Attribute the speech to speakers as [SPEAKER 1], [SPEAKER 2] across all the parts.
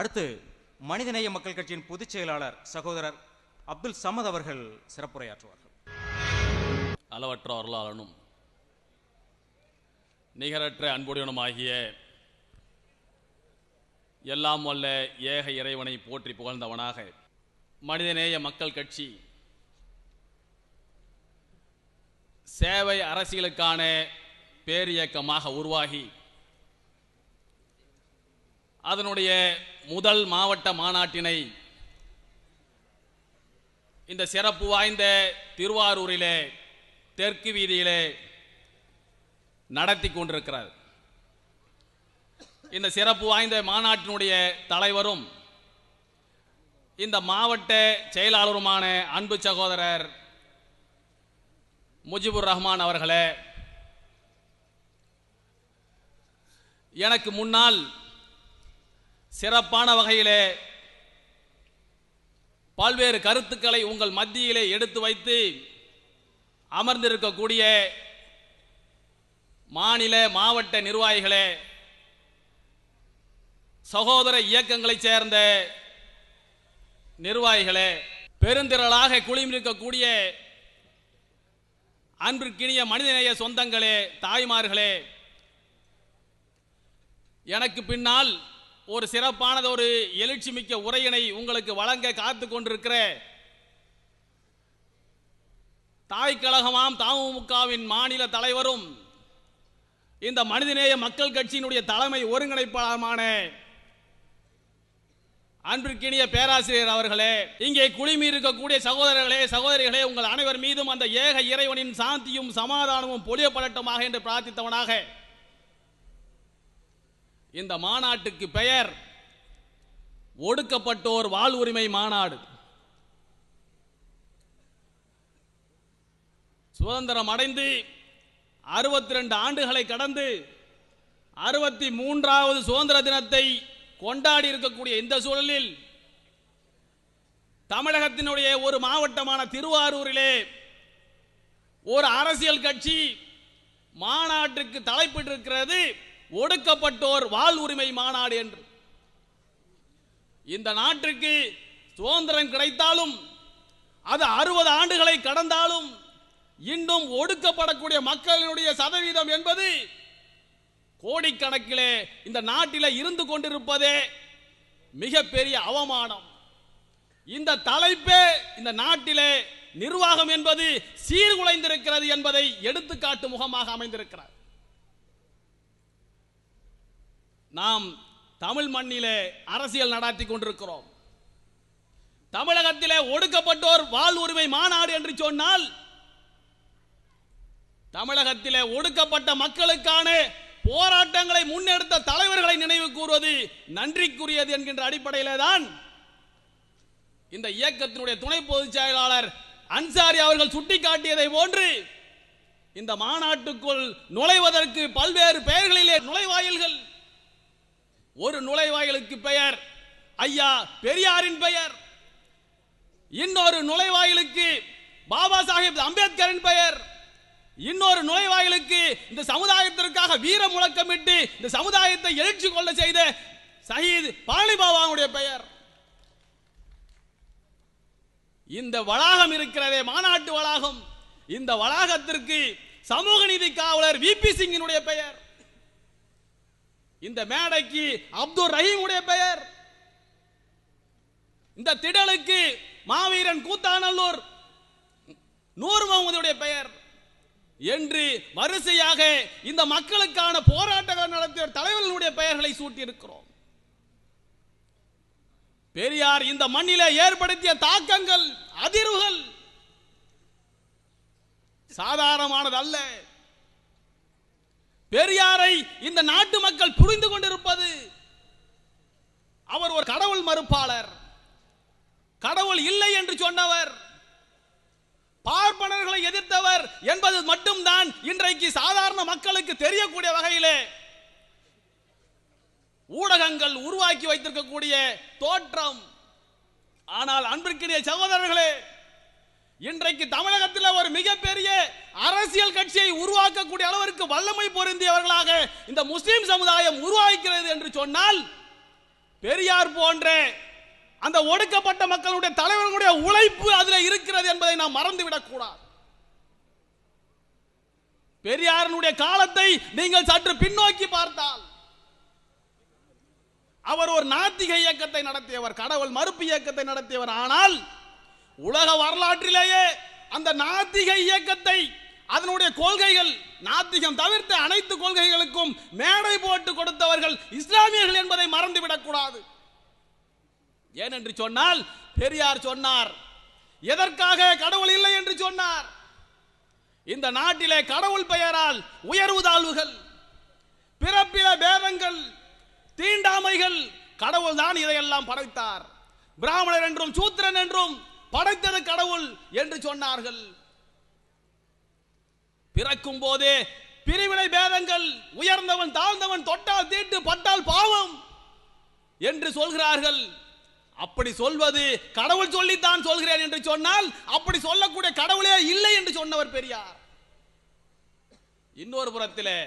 [SPEAKER 1] அடுத்து மனிதநேய மக்கள் கட்சியின் பொதுச் செயலாளர் சகோதரர் அப்துல் சமத் அவர்கள் சிறப்புரையாற்றுவார்கள்.
[SPEAKER 2] அளவற்ற அருளாளனும் நிகரற்ற அன்புடையனுமாகிய எல்லாம் வல்ல ஏக இறைவனை போற்றி புகழ்ந்தவனாக மனிதநேய மக்கள் கட்சி சேவை அரசியலுக்கான பேரியக்கமாக உருவாகி அதனுடைய முதல் மாவட்ட மாநாட்டினை இந்த சிறப்பு வாய்ந்த திருவாரூரிலே தெற்கு வீதியிலே நடத்தி கொண்டிருக்கிறார். இந்த சிறப்பு வாய்ந்த மாநாட்டினுடைய தலைவரும் இந்த மாவட்ட செயலாளருமான அன்பு சகோதரர் முஜிபுர் ரஹ்மான் அவர்களே எனக்கு முன்னால் சிறப்பான வகையிலே பல்வேறு கருத்துக்களை உங்கள் மத்தியிலே எடுத்து வைத்து அமர்ந்திருக்கக்கூடிய மாநில மாவட்ட நிர்வாகிகளே சகோதர இயக்கங்களைச் சேர்ந்த நிர்வாகிகளே பெருந்திரளாக குளிமிருக்கக்கூடிய அன்பிற்கினிய மனிதநேய சொந்தங்களே தாய்மார்களே எனக்கு பின்னால் ஒரு சிறப்பானது ஒரு எழுச்சி மிக்க உரையினை உங்களுக்கு வழங்க காத்து கொண்டிருக்கிற தாய் கழகமாம் தமுகவின் மாநில தலைவரும் இந்த மனிதநேய மக்கள் கட்சியினுடைய தலைமை ஒருங்கிணைப்பாளருமான அன்பிற்கினிய பேராசிரியர் அவர்களே இங்கே குழுமி இருக்கக்கூடிய சகோதரர்களே சகோதரிகளே உங்கள் அனைவர் மீதும் அந்த ஏக இறைவனின் சாந்தியும் சமாதானமும் பொழியப்படட்டுமாக என்று பிரார்த்தித்தவனாக இந்த மாநாட்டுக்கு பெயர் ஒடுக்கப்பட்டோர் வாழ்வுரிமை மாநாடு. சுதந்திரம் அடைந்து அறுபத்தி ரெண்டு ஆண்டுகளை கடந்து அறுபத்தி மூன்றாவது சுதந்திர தினத்தை கொண்டாடி இருக்கக்கூடிய இந்த சூழலில் தமிழகத்தினுடைய ஒரு மாவட்டமான திருவாரூரிலே ஒரு அரசியல் கட்சி மாநாட்டுக்கு தலைப்பிட்டிருக்கிறது ஒடுக்கப்பட்டோர் வாழ்வுரிமை மாநாடு என்று. இந்த நாட்டிற்கு சுதந்திரம் கிடைத்தாலும் அது அறுபது ஆண்டுகளை கடந்தாலும் இன்னும் ஒடுக்கப்படக்கூடிய மக்களினுடைய சதவீதம் என்பது கோடிக்கணக்கிலே இந்த நாட்டில் இருந்து கொண்டிருப்பதே மிகப்பெரிய அவமானம். இந்த தலைப்பே இந்த நாட்டிலே நிர்வாகம் என்பது சீர்குலைந்திருக்கிறது என்பதை எடுத்துக்காட்டு முகமாக அமைந்திருக்கிறார். நாம் தமிழ் மண்ணிலே அரசியல் நடாத்தி கொண்டிருக்கிறோம். தமிழகத்திலே ஒடுக்கப்பட்டோர் வாழ்வுரிமை மாநாடு என்று சொன்னால் தமிழகத்திலே ஒடுக்கப்பட்ட மக்களுக்கான போராட்டங்களை முன்னெடுத்த தலைவர்களை நினைவு கூறுவது நன்றிக்குரியது என்கின்ற அடிப்படையிலே தான் இந்த இயக்கத்தினுடைய துணை பொதுச் செயலாளர் அன்சாரி அவர்கள் சுட்டிக்காட்டியதை போன்று இந்த மாநாட்டுக்குள் நுழைவதற்கு பல்வேறு பெயர்களிலே நுழைவாயில்கள் ஒரு நுழைவாயிலுக்கு பெயர். ஐயா பெரியாரின் பெயர். இன்னொரு நுழைவாயிலுக்கு பாபா சாஹிப் அம்பேத்கரின் பெயர். இன்னொரு நுழைவாயிலுக்கு இந்த சமுதாயத்திற்காக வீர முழக்கமிட்டு இந்த சமுதாயத்தை எழுச்சி கொள்ள செய்த சயீத் பழனி பாபாவுடைய பெயர். இந்த வளாகம் இருக்கிறதே மாநாட்டு வளாகம். இந்த வளாகத்திற்கு சமூக நீதி காவலர் வி பி சிங்கினுடைய பெயர். இந்த மேடைக்கு அப்துல் ரஹீமுடைய பெயர். இந்த திடலுக்கு மாவீரன் கூத்தாநல்லூர் நூறு முகமதுடைய பெயர். என்று வரிசையாக இந்த மக்களுக்கான போராட்டங்கள் நடத்திய தலைவர்களுடைய பெயர்களை சூட்டியிருக்கிறோம். பெரியார் இந்த மண்ணில ஏற்படுத்திய தாக்கங்கள் அதிர்வுகள் சாதாரணமானது அல்ல பெரியாரை இந்த நாட்டு மக்கள் புரிந்து கொண்டிருப்பது. அவர் ஒரு கடவுள் மறுப்பாளர். கடவுள் இல்லை என்று சொன்னவர். பார்ப்பனர்களை எதிர்த்தவர் என்பது மட்டும்தான் இன்றைக்கு சாதாரண மக்களுக்கு தெரியக்கூடிய வகையிலே. ஊடகங்கள் உருவாக்கி வைத்திருக்கக்கூடிய தோற்றம். ஆனால் அன்பிற்கிடைய சகோதரர்களே இன்றைக்கு தமிழகத்தில் ஒரு மிகப்பெரிய அரசியல் கட்சியை உருவாக்கக்கூடிய அளவிற்கு வல்லமை பொருந்தியவர்களாக இந்த முஸ்லிம் சமுதாயம் உருவாக்கிறது என்று சொன்னால் பெரியார் போன்ற அந்த ஒடுக்கப்பட்ட மக்களுடைய தலைவர்களுடைய உழைப்பு அதுல இருக்கிறது என்பதை நாம் மறந்துவிடக்கூடாது பெரியாரனுடைய காலத்தை நீங்கள் சற்று பின்னோக்கி பார்த்தால் அவர் ஒரு நாத்திக இயக்கத்தை நடத்தியவர் கடவுள் மறுப்பு இயக்கத்தை நடத்தியவர். ஆனால் உலக வரலாற்றிலேயே அந்த நாத்திக இயக்கத்தை அதனுடைய கொள்கைகள் நாத்திகம் தவிர்த்த அனைத்து கொள்கைகளுக்கும் மேடை போட்டு கொடுத்தவர்கள் இஸ்லாமியர்கள் என்பதை மறந்துவிடக்கூடாது ஏனென்று சொன்னால் பெரியார் சொன்னார் எதற்காக கடவுள் இல்லை? என்று சொன்னார். இந்த நாட்டிலே கடவுள் பெயரால் உயர்வு தாழ்வுகள் பிறப்பில பேதங்கள் தீண்டாமைகள் கடவுள் தான் இதையெல்லாம் படைத்தார். பிராமணர் என்றும் சூத்திரன் என்றும் படைத்தது கடவுள் என்று சொன்னார்கள். பிறக்கும் போதே பிரிவினை பேதங்கள் உயர்ந்தவன் தாழ்ந்தவன் தொட்டால் தீட்டு பட்டால் பாவம் என்று சொல்கிறார்கள். அப்படி சொல்வது கடவுள் சொல்லித்தான் சொல்கிறேன் என்று சொன்னால் அப்படி சொல்லக்கூடிய கடவுளே இல்லை என்று சொன்னவர் பெரியார். இன்னொரு புறத்திலே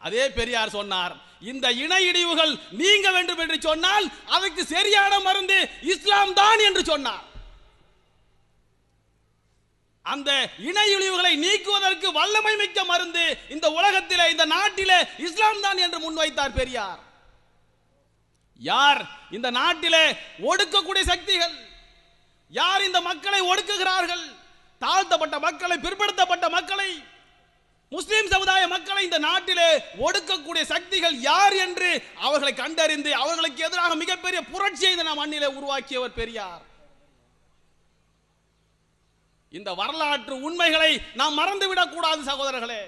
[SPEAKER 2] அதே பெரியார் சொன்னார் இந்த இன இடிவுகள் நீங்க வேண்டும் என்று சொன்னால் அதுக்கு சரியான மருந்து இஸ்லாம் தான் என்று சொன்னார். அந்த இணையுழிவுகளை நீக்குவதற்கு வல்லமை மிக்க மருந்து இந்த உலகத்திலே இந்த நாட்டிலே இஸ்லாம் தான் என்று முன்வைத்தார் பெரியார். யார் இந்த நாட்டிலே ஒடுக்கக்கூடிய சக்திகள்? யார் இந்த மக்களை ஒடுக்குகிறார்கள்? தாழ்த்தப்பட்ட மக்களை பிற்படுத்தப்பட்ட மக்களை முஸ்லிம் சமுதாய மக்களை இந்த நாட்டிலே ஒடுக்கக்கூடிய சக்திகள் யார் என்று அவர்களை கண்டறிந்து அவர்களுக்கு எதிராக மிகப்பெரிய புரட்சியை இந்த நம் மண்ணிலே உருவாக்கியவர் பெரியார். இந்த வரலாற்று உண்மைகளை நாம் மறந்துவிடக் கூடாது சகோதரர்களே.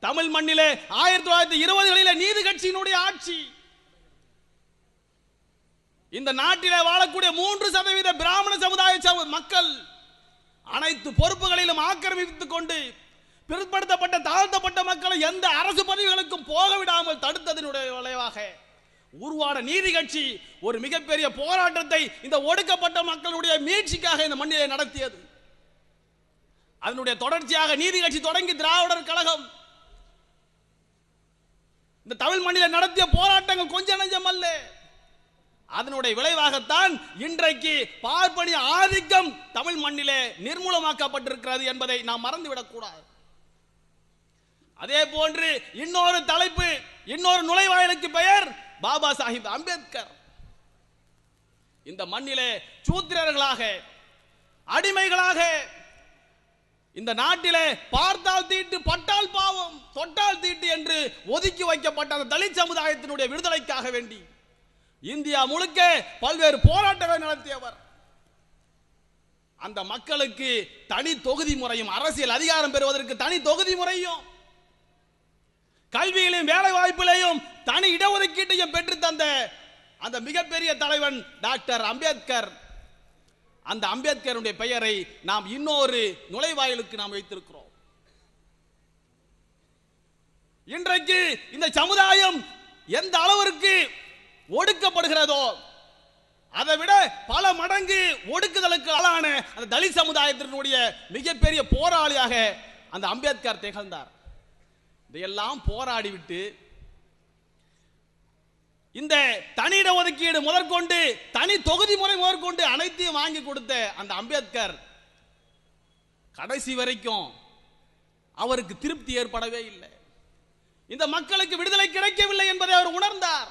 [SPEAKER 2] தமிழ் மண்ணிலே ஆயிரத்தி தொள்ளாயிரத்தி இருபதுகளிலே நீதி கட்சியினுடைய ஆட்சி. இந்த நாட்டிலே வாழக்கூடிய மூன்று சதவீத பிராமண சமுதாய மக்கள் அனைத்து பொறுப்புகளிலும் ஆக்கிரமித்துக் கொண்டு பிற்படுத்தப்பட்ட தாழ்த்தப்பட்ட மக்களை எந்த அரசு பதவிகளுக்கும் போக விடாமல் தடுத்ததனுடைய விளைவாக உருவான நீதி கட்சி ஒரு மிகப்பெரிய போராட்டத்தை இந்த ஒடுக்கப்பட்ட மக்களுடைய மீட்சிக்காக இந்த மண்ணிலே நடத்தியது. அதனுடைய தொடர்ச்சியாக நீதி கட்சி தொடங்கி திராவிடர் கழகம். இந்த தமிழ் மண்ணில நடத்திய போராட்டங்கள் கொஞ்சம் நஞ்சம் அல்ல. அதனுடைய விளைவாகத்தான் இன்றைக்கு பார்ப்பனி ஆதிக்கம் தமிழ் மண்ணிலே நிர்மூலமாக்கப்பட்டிருக்கிறது என்பதை நாம் மறந்துவிடக்கூடாது அதே போன்று இன்னொரு தலைப்பு இன்னொரு நுழைவாயிலுக்கு பெயர் பாபா சாஹிப் அம்பேத்கர். இந்த மண்ணிலே சூத்திரர்களாக அடிமைகளாக இந்த நாட்டிலே பார்த்தால் தீட்டு பட்டால் பாவம் தொட்டால் தீட்டு என்று ஒதுக்கி வைக்கப்பட்ட அந்த தலித் சமுதாயத்தினுடைய விடுதலைக்காக வேண்டி இந்தியா முழுக்க பல்வேறு போராட்டங்களை நடத்தியவர். அந்த மக்களுக்கு தனி தொகுதி முறையும் அரசியல் அதிகாரம் பெறுவதற்கு தனி தொகுதி முறையும் கல்வியிலும் வேலை வாய்ப்பிலையும் தனி இடஒதுக்கீட்டையும் பெற்று தந்த அந்த மிகப்பெரிய தலைவன் டாக்டர் அம்பேத்கர். அந்த அம்பேத்கருடைய பெயரை நாம் இன்னொரு நுழைவாயிலுக்கு நாம் வைத்திருக்கிறோம். இன்றைக்கு இந்த சமுதாயம் எந்த அளவிற்கு ஒடுக்கப்படுகிறதோ அதை விட பல மடங்கு ஒடுக்குதலுக்கு ஆளான அந்த தலித் சமுதாயத்தினுடைய மிகப்பெரிய போராளியாக அந்த அம்பேத்கர் திகழ்ந்தார். இதையெல்லாம் போராடிவிட்டு இந்த தனி ஒதுக்கீடு முதற்கொண்டு தனி தொகுதி முறை முதற்கொண்டு அனைத்தையும் வாங்கி கொடுத்த அந்த அம்பேத்கர் கடைசி வரைக்கும் அவருக்கு திருப்தி ஏற்படவே இல்லை. இந்த மக்களுக்கு விடுதலை கிடைக்கவில்லை என்பதை அவர் உணர்ந்தார்.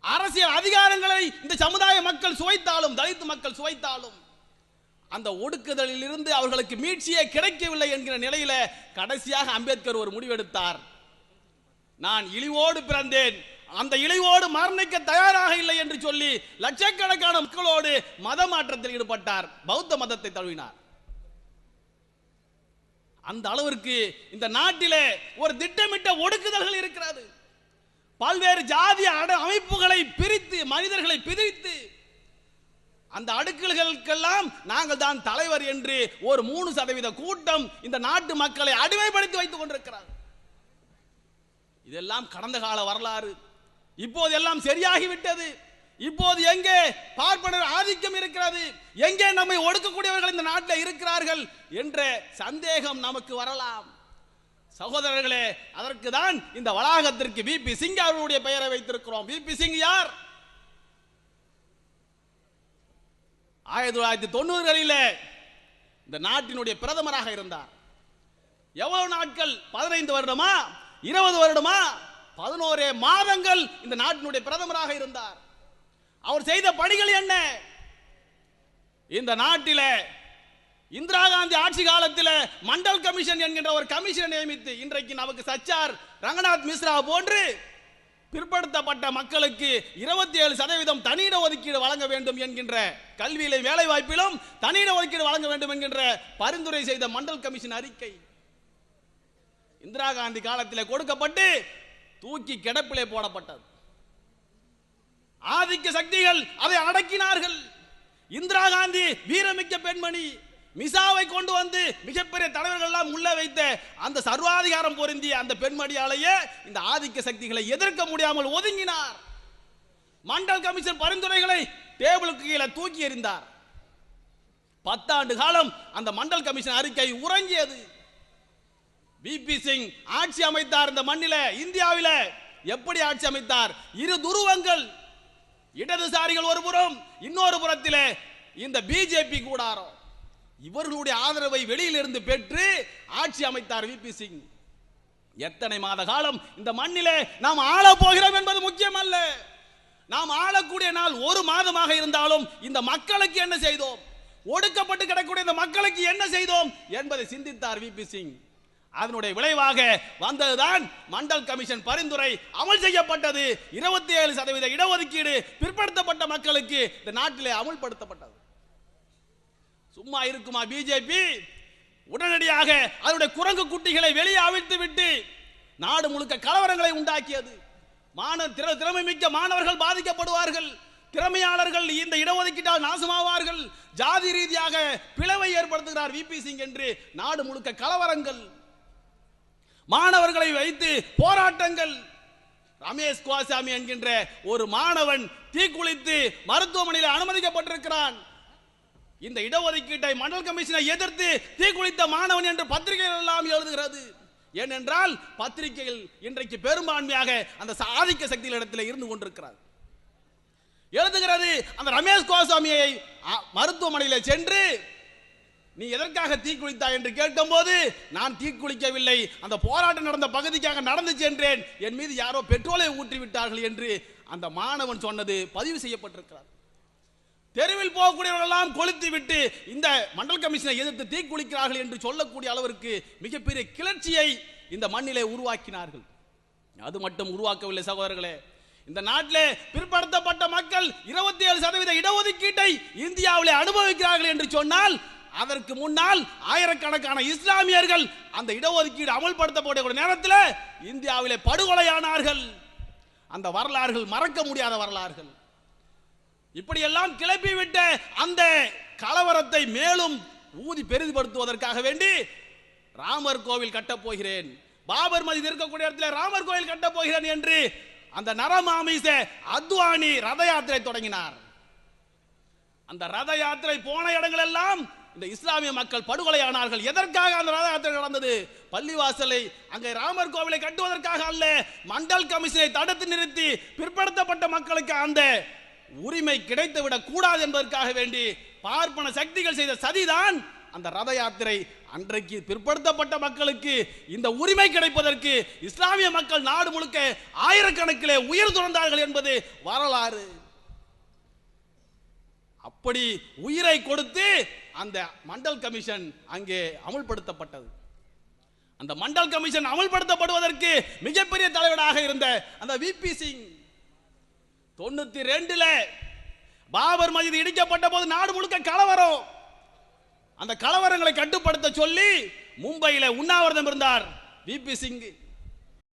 [SPEAKER 2] அரசியல் அதிகாரங்களை இந்த சமுதாய மக்கள் சுவைத்தாலும் தலித் மக்கள் சுவைத்தாலும் அந்த ஒடுக்குதலில் இருந்து அவர்களுக்கு மீட்சியே கிடைக்கவில்லை என்கிற நிலையில கடைசியாக அம்பேத்கர் ஒரு முடிவெடுத்தார். நான் இழிவோடு பிறந்தேன். அந்த இழிவோடு மரணிக்க தயாராக இல்லை என்று சொல்லி லட்சக்கணக்கான மக்களோடு மத மாற்றத்தில் ஈடுபட்டார். பௌத்த மதத்தை தழுவினார். அந்த அளவிற்கு இந்த நாட்டிலே ஒரு திட்டமிட்ட ஒடுக்குதல்கள் இருக்கிறது. பல்வேறு ஜாதி அமைப்புகளை பிரித்து மனிதர்களை பிரித்து அந்த அடுக்கல்களுக்கெல்லாம் நாங்கள் தான் தலைவர் என்று ஒரு மூணு சதவீத கூட்டம் இந்த நாட்டு மக்களை அடிமைப்படுத்தி வைத்துக் கொண்டிருக்கிறார் இதெல்லாம் கடந்த கால வரலாறு. இப்போது எல்லாம் சரியாகிவிட்டது. இப்போது எங்கே பார்ப்பனர் ஆதிக்கம் இருக்கிறது? எங்கே நம்மை ஒடுக்கக்கூடியவர்கள் இந்த நாட்டில் இருக்கிறார்கள் என்ற சந்தேகம் நமக்கு வரலாம். சகோதரர்களே அதற்கு தான் இந்த வளாகத்திற்கு வி பி சிங் அவர்களுடைய பெயரை வைத்திருக்கிறோம். வி பி சிங் யார்? ஆயிரத்தி தொள்ளாயிரத்தி தொண்ணூறுகளில் இந்த நாட்டினுடைய பிரதமராக இருந்தார். எவ்வளவு நாட்கள்? பதினைந்து வருடமா? இருபது வருடமா? பதினோரே மாதங்கள் இந்த நாட்டினுடைய பிரதமராக இருந்தார். அவர் செய்த பணிகள் என்ன? இந்த நாட்டில இந்திரா காந்தி ஆட்சி காலத்தில் மண்டல் கமிஷன் என்கின்ற ஒரு கமிஷனை நியமித்து இன்றைக்கு நமக்கு சச்சார் ரங்கநாத் மிஸ்ரா போன்று பிற்படுத்தப்பட்ட மக்களுக்கு இருபத்தி ஏழு சதவீதம் தனியிட ஒதுக்கீடு வழங்க வேண்டும் என்கின்ற கல்வியில வேலை வாய்ப்பிலும் தனியிட ஒதுக்கீடு வழங்க வேண்டும் என்கின்ற பரிந்துரை செய்த மண்டல் கமிஷன் அறிக்கை. இந்திரா காந்தி காலத்தில் கொடுக்கப்பட்டு தூக்கி கிடப்பிலே போடப்பட்டது. ஆதிக்க சக்திகள் அதை அடக்கினார்கள். இந்திரா காந்தி வீரமிக்க பெண்மணி மிசாவை கொண்டு வந்து மிகப்பெரிய தலைவர்கள் எல்லாம் உள்ள வைத்த அந்த சர்வாதிகாரம் பொருந்திய அந்த பெண்மணியாலேயே இந்த ஆதிக்க சக்திகளை எதிர்க்க முடியாமல் ஒதுங்கினார். மண்டல் கமிஷன் பரிந்துரைகளை டேபிளுக்கு கீழே தூக்கி எறிந்தார். பத்தாண்டு காலம் அந்த மண்டல் கமிஷன் அறிக்கை உறங்கியது. பிபி சிங் ஆட்சி அமைத்தார் இந்த மண்ணில இந்தியாவில. எப்படி ஆட்சி அமைத்தார்? இரு துருவங்கள். இடதுசாரிகள் ஒரு புறம் இன்னொரு புறத்தில் இந்த பிஜேபி கூடாரம். இவர்களுடைய ஆதரவை வெளியிலிருந்து பெற்று ஆட்சி அமைத்தார் விபி சிங் எத்தனை மாத காலம் இந்த மண்ணிலே நாம் ஆள போகிறோம் என்பது முக்கியம் அல்ல நாம் ஆளக்கூடிய நாள் ஒரு மாதமாக இருந்தாலும் இந்த மக்களுக்கு என்ன செய்தோம்? ஒடுக்கப்பட்டு கிடக்கூடிய இந்த மக்களுக்கு என்ன செய்தோம் என்பதை சிந்தித்தார் விபி சிங் அதனுடைய விளைவாக வந்ததுதான் மண்டல் கமிஷன் பரிந்துரை அமல் செய்யப்பட்டது. இருபத்தி ஏழு சதவீத இடஒதுக்கீடு பிற்படுத்தப்பட்ட மக்களுக்கு இந்த நாட்டிலே அமுல்படுத்தப்பட்டது. சும்மா இருக்குமா பிஜேபி உடனடியாக அதனுடைய குரங்கு குட்டிகளை வெளியே அவிழ்த்து விட்டு நாடு முழுக்க கலவரங்களை உண்டாக்கியது. மாணவ திற- திறமை மிக்க மாணவர்கள் பாதிக்கப்படுவார்கள். திறமையாளர்கள் இந்த இடஒதுக்கீட்டால் நாசமாவார்கள். ஜாதி ரீதியாக பிளவை ஏற்படுத்துகிறார் விபி சிங் என்று நாடு முழுக்க கலவரங்கள் மாணவர்களை வைத்து போராட்டங்கள். ரமேஷ் குவாசாமி என்கின்ற ஒரு மாணவன் தீக்குளித்து மருத்துவமனையில் அனுமதிக்கப்பட்டிருக்கிறான். இந்த இடஒதுக்கீட்டை மண்டல் கமிஷனை எதிர்த்து தீக்குளித்த மாணவன் என்று பத்திரிகைகள் எல்லாம் எழுதுகிறது. ஏனென்றால் பத்திரிகைகள் இன்றைக்கு பெரும்பான்மையாக அந்த ஆதிக்க சக்திகளிடத்தில் இருந்து கொண்டிருக்கிறார். எழுதுகிறது அந்த ரமேஷ் கோசாமியை அ, மருத்துவமனையில் சென்று நீ எதற்காக தீக்குளித்தாய் என்று கேட்கும்போது நான் தீக்குளிக்கவில்லை அந்த போராட்டம் நடந்த பகுதிக்காக நடந்து சென்றேன். என் மீது யாரோ பெட்ரோலை ஊற்றி விட்டார்கள் என்று அந்த மாணவன் சொன்னது பதிவு செய்யப்பட்டிருக்கிறார் தெருவில் போகக்கூடியவர்களெல்லாம் கொளுத்தி விட்டு இந்த மண்டல் கமிஷனை எதிர்த்து தீக்குளிக்கிறார்கள் என்று சொல்லக்கூடிய அளவிற்கு மிகப்பெரிய கிளர்ச்சியை இந்த மண்ணிலே உருவாக்கினார்கள். அது மட்டும் உருவாக்கவில்லை சகோதரர்களே. இந்த நாட்டிலே பிற்படுத்தப்பட்ட மக்கள் இருபத்தி ஏழு சதவீத இடஒதுக்கீட்டை இந்தியாவிலே அனுபவிக்கிறார்கள் என்று சொன்னால் அதற்கு முன்னால் ஆயிரக்கணக்கான இஸ்லாமியர்கள் அந்த இடஒதுக்கீடு அமல்படுத்தப்படக்கூடிய நேரத்தில் இந்தியாவிலே படுகொலையானார்கள். அந்த வரலாறுகள் மறக்க முடியாத வரலாறுகள். இப்படியெல்லாம் கிளப்பிவிட்ட அந்த கலவரத்தை மேலும் ஊதி பெரிதுபடுத்துவதற்காக வேண்டி ராமர் கோவில் கட்டப் போகிறேன். பாபர் மதி இருக்கக்கூடிய இடத்துல ராமர் கோவில் கட்டப் போகிறேன் என்று அந்த நரமாமிச அத்வானி ரத யாத்திரை தொடங்கினார். அந்த ரத யாத்திரை போன இடங்கள் எல்லாம் இந்த இஸ்லாமிய மக்கள் படுகொலையானார்கள். எதற்காக அந்த ரத யாத்திரை நடந்தது? பள்ளிவாசலை அங்கே ராமர் கோவிலை கட்டுவதற்காக அல்ல மண்டல் கமிஷனை தடுத்து நிறுத்தி பிற்படுத்தப்பட்ட மக்களுக்கு அந்த உரிமை கிடைத்துவிடக் கூடாது என்பதற்காக வேண்டி பார்ப்பன சக்திகள் செய்த சதிதான் அந்த ரத யாத்திரை அன்றைக்கு பிற்படுத்தப்பட்ட மக்களுக்கு இந்த உரிமை கிடைப்பதற்கு இஸ்லாமிய மக்கள் நாடு முழுக்க ஆயிரக்கணக்கிலே உயிர் துறந்தார்கள் என்பது வரலாறு. அப்படி உயிரை கொடுத்து அந்த மண்டல் கமிஷன் அங்கே அமுல்படுத்தப்பட்டது. அந்த மண்டல் கமிஷன் அமுல்படுத்தப்படுவதற்கு மிகப்பெரிய தலைவராக இருந்த அந்த விபி சிங் தொண்ணூத்தி ரெண்டுல பாபர் மஜித் இடிக்கப்பட்ட போது நாடு முழுக்க கலவரம். அந்த கலவரங்களை கட்டுப்படுத்த சொல்லி மும்பையில் உண்ணாவிரதம் இருந்தார் விபி சிங்